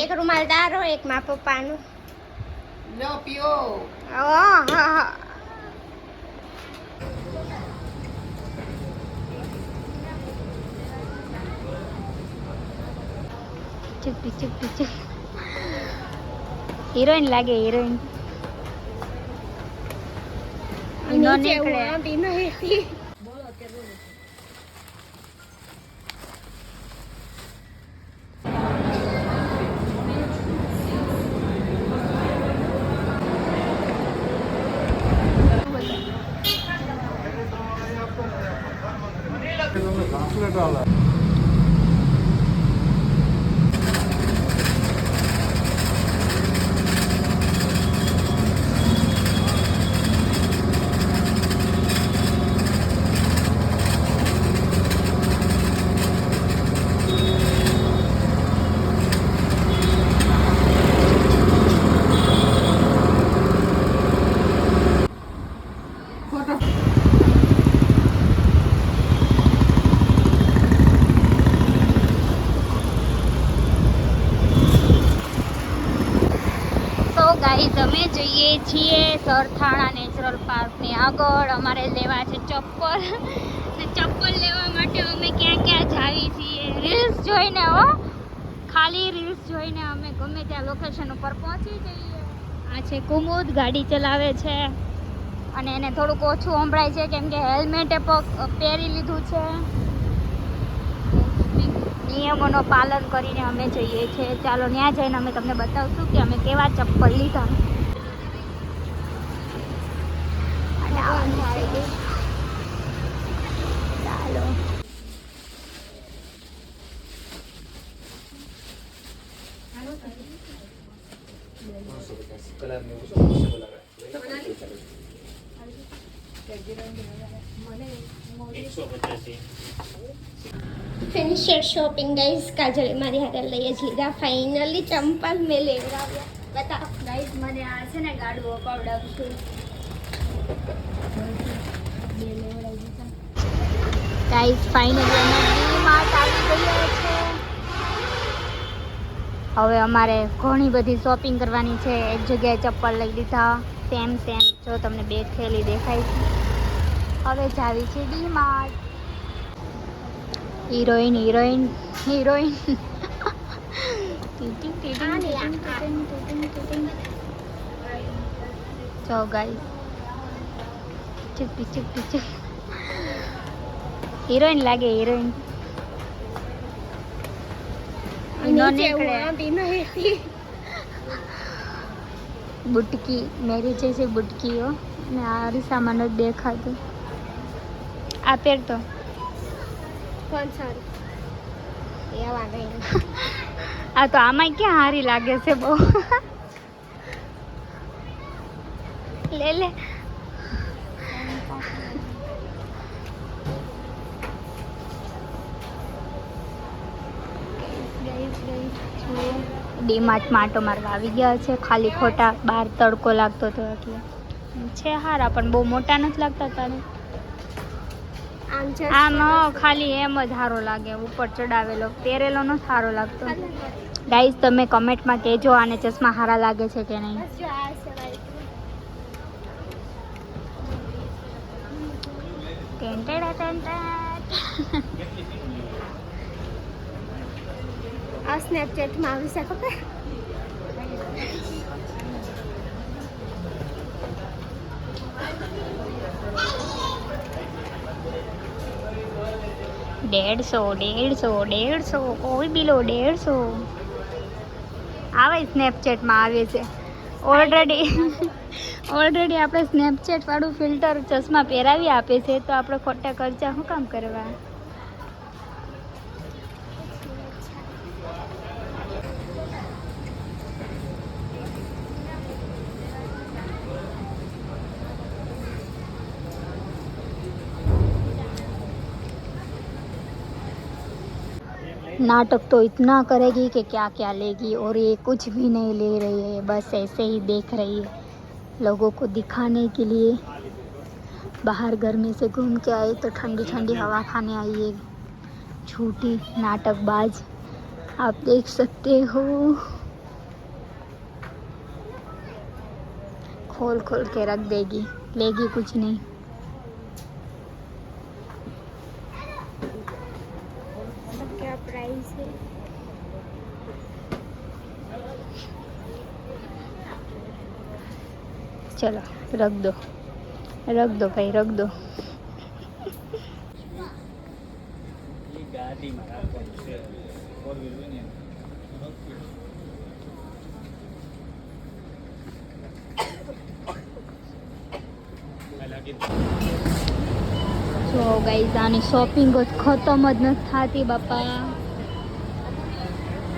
એક રૂમાલ તારો એક મા પપ્પાનું. લો પીઓ. ઓ હા. ચુપી ચુપી ચુપ. હિરોઈન લાગે હિરોઈન. નીચે નીકળે. તો ગાઈઝ અમે જઈએ છીએ સરથાણા નેચરલ પાર્કની આગળ. અમારે લેવા છે ચપ્પલ. ચપ્પલ લેવા માટે અમે ક્યાં ક્યાં જાવી છીએ? રીલ્સ જોઈને હો. ખાલી રીલ્સ જોઈને અમે ગમે ત્યાં લોકેશન ઉપર પહોંચી જઈએ. આ છે કુમુદ, ગાડી ચલાવે છે. અને એને થોડુંક ઓછું સંભળાય છે કેમ કે હેલ્મેટે પહેરી લીધું છે. નિયમોનું પાલન કરીને અમે જઈએ છીએ. ચાલો ત્યાં જઈને અમે તમને બતાવશું કે અમે કેવા ચપ્પલ લીધા અને આવવાનું છે. ચાલો ફિનિશર શોપિંગ ગાઈઝ કાજલ મારી હારે લઈ જ લીધા ફાઇનલી ચંપલ મેં લેવડાવ્યા બતાવ ગાઈઝ મને આ છે ને ગાડું અપાવડાવશું ગાઈઝ ફાઇનલી અમે ડીમાર્ટ આવી ગયા છે. હવે અમારે ઘણી બધી શોપિંગ કરવાની છે. એક જગ્યાએ ચપ્પલ લઈ લીધા. સેમ સેમ જો તમને બે થેલી દેખાય છે. હવે જાવી છે ડીમાર્ટ. હિરોઈન હિરોઈન હિરોઈન જો ગાઈ ચુપી ચુપી ચુપ હિરોઈન લાગે હિરોઈન બુટકી મેરી છે બુટકીઓ ને આ અરીસામાં નથી દેખાતું. આ પહેરતો આ તો આમાં ક્યાં હારી લાગે છે બહુ. લે લે. ડીમાર્ટમાં આટો મારવા આવી ગયા છે. ખાલી ખોટા બહાર તડકો લાગતો હતો એટલે. છે હારા પણ બહુ મોટા નથી લાગતા તને આમ ખાલી એમ જ સારો લાગે. ઉપર ચડાવેલો પહેરેલો ન સારો લાગતો. ગાઈઝ તમે કમેન્ટમાં કહેજો આને ચશ્મા સારા લાગે છે કે નહીં. Ten ten ten ten. આ સ્નેપચેટમાં આવી છે ખબર દેડસો દેડસો દેડસો કોઈ બિલો દેડસો આવે સ્નેપચેટમાં આવે છે. ઓલરેડી ઓલરેડી આપણે સ્નેપચેટ વાળું ફિલ્ટર ચશ્મા પહેરાવી આપે છે, તો આપણે ખોટા ખર્ચા શું કામ કરવા? नाटक तो इतना करेगी कि क्या क्या लेगी और ये कुछ भी नहीं ले रही है, बस ऐसे ही देख रही है लोगों को दिखाने के लिए। बाहर गर्मी से घूम के आई तो ठंडी ठंडी हवा खाने आई है झूठी नाटकबाज। आप देख सकते हो। खोल खोल के रख देगी, लेगी कुछ नहीं। का प्राइस है चलो रख दो रख दो भाई रख दो I like it. જો ગાઈઝ આની શોપિંગ જ ખતમ જ નથી થતી બાપા.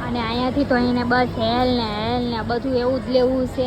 અને અહીંયાથી તો અહીંને બસ હેલ ને હેલ ને બધું એવું જ લેવું છે.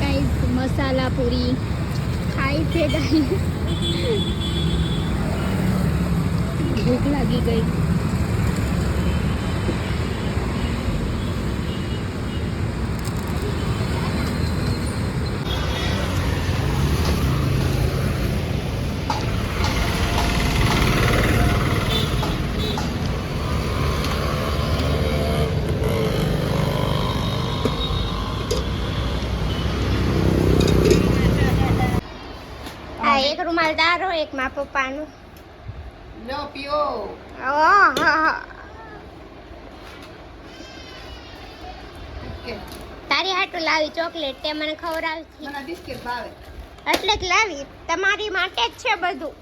ગાઈઝ મસાલા પૂરી ખાઈ છે ગાઈઝ ભૂખ લાગી ગઈ. એક રૂમાલ દારો એક મા પપ્પાનું લ્યો પીઓ કે તારી હાટું લાવી ચોકલેટ તે મને ખવડાવી મને બિસ્કિટ ભાવે. એટલે જ લાવી. તમારી માટે જ છે બધું.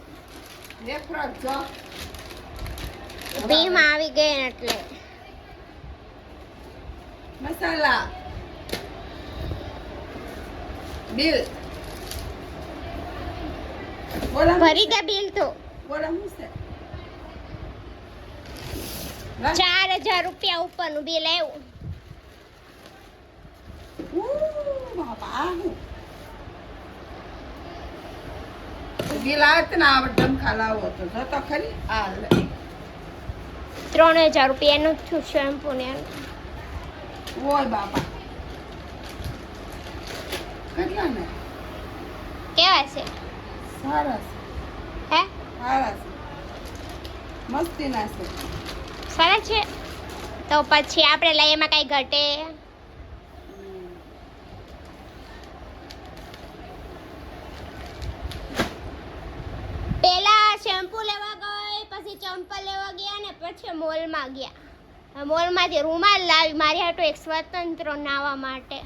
રેફરન્સ જો. ભીમાં આવી ગઈ એટલે. મસાલા. બિલ બોલા ભરી દે બિલ તો. બોલા હું છે? ચાર હજાર રૂપિયા ઉપરનું બિલ આવ્યું. ત્રણ હજાર રૂપિયા એનું થયું શેમ્પુ ને. ઓય બાપા. કેટલા ને? કેવા છે? સારા છે. હે? સારા છે. મસ્તી ના છે. સરસ છે? તો પછી આપણે લઈ એમાં કાંઈ ઘટે? પેલા શેમ્પુ લેવા ગઈ, પછી ચંપલ લેવા ગયા ને પછી મોલમાં ગયા. મોલમાંથી રૂમાલ લાવી, મારી હાટુ એક સ્વતંત્ર નાવા માટે.